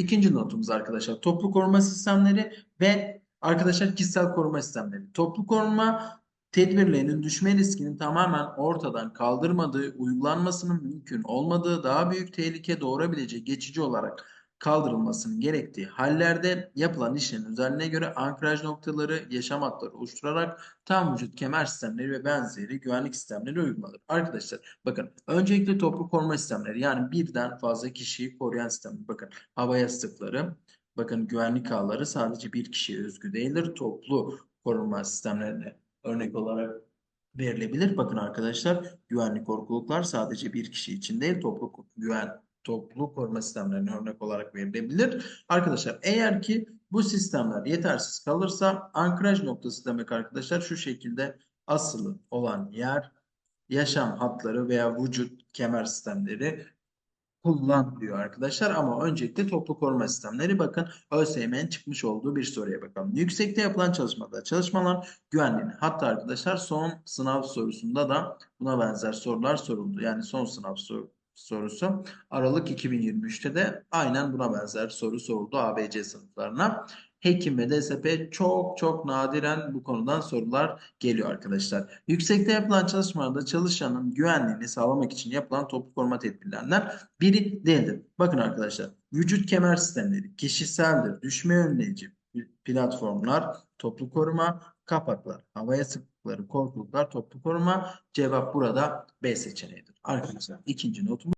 İkinci notumuz arkadaşlar toplu koruma sistemleri ve arkadaşlar kişisel koruma sistemleri. Toplu koruma tedbirlerinin düşme riskini tamamen ortadan kaldırmadığı, uygulanmasının mümkün olmadığı, daha büyük tehlike doğurabilecek geçici olarak kaldırılmasının gerektiği hallerde yapılan işlerin özelliğine göre ankraj noktaları, yaşam hatları oluşturarak tam vücut kemer sistemleri ve benzeri güvenlik sistemleri uygulanır. Arkadaşlar bakın öncelikle toplu koruma sistemleri yani birden fazla kişiyi koruyan sistemler. Bakın hava yastıkları, bakın güvenlik ağları sadece bir kişiye özgü değildir. Toplu koruma sistemlerine örnek olarak verilebilir. Bakın arkadaşlar güvenlik korkuluklar sadece bir kişi için değil toplu güven toplu koruma sistemlerine örnek olarak verilebilir. Arkadaşlar eğer ki bu sistemler yetersiz kalırsa ankraj noktası demek arkadaşlar şu şekilde asılı olan yer yaşam hatları veya vücut kemer sistemleri kullan diyor arkadaşlar ama öncelikle toplu koruma sistemleri bakın ÖSYM'nin çıkmış olduğu bir soruya bakalım. Yüksekte yapılan çalışmada çalışmalar güvenliğini hatta arkadaşlar son sınav sorusunda da buna benzer sorular soruldu. Yani son sınav soru, sorusu Aralık 2023'te de aynen buna benzer soru soruldu ABC sınıflarına. Hekim ve DSP çok çok nadiren bu konudan sorular geliyor arkadaşlar. Yüksekte yapılan çalışmalarda çalışanın güvenliğini sağlamak için yapılan toplu koruma tedbirlerinden biri değildir. Bakın arkadaşlar vücut kemer sistemleri kişiseldir, düşme önleyici platformlar, toplu koruma, kapaklar, havaya sıklıkları, korkuluklar, toplu koruma. Cevap burada B seçeneğidir. Arkadaşlar ikinci notumuz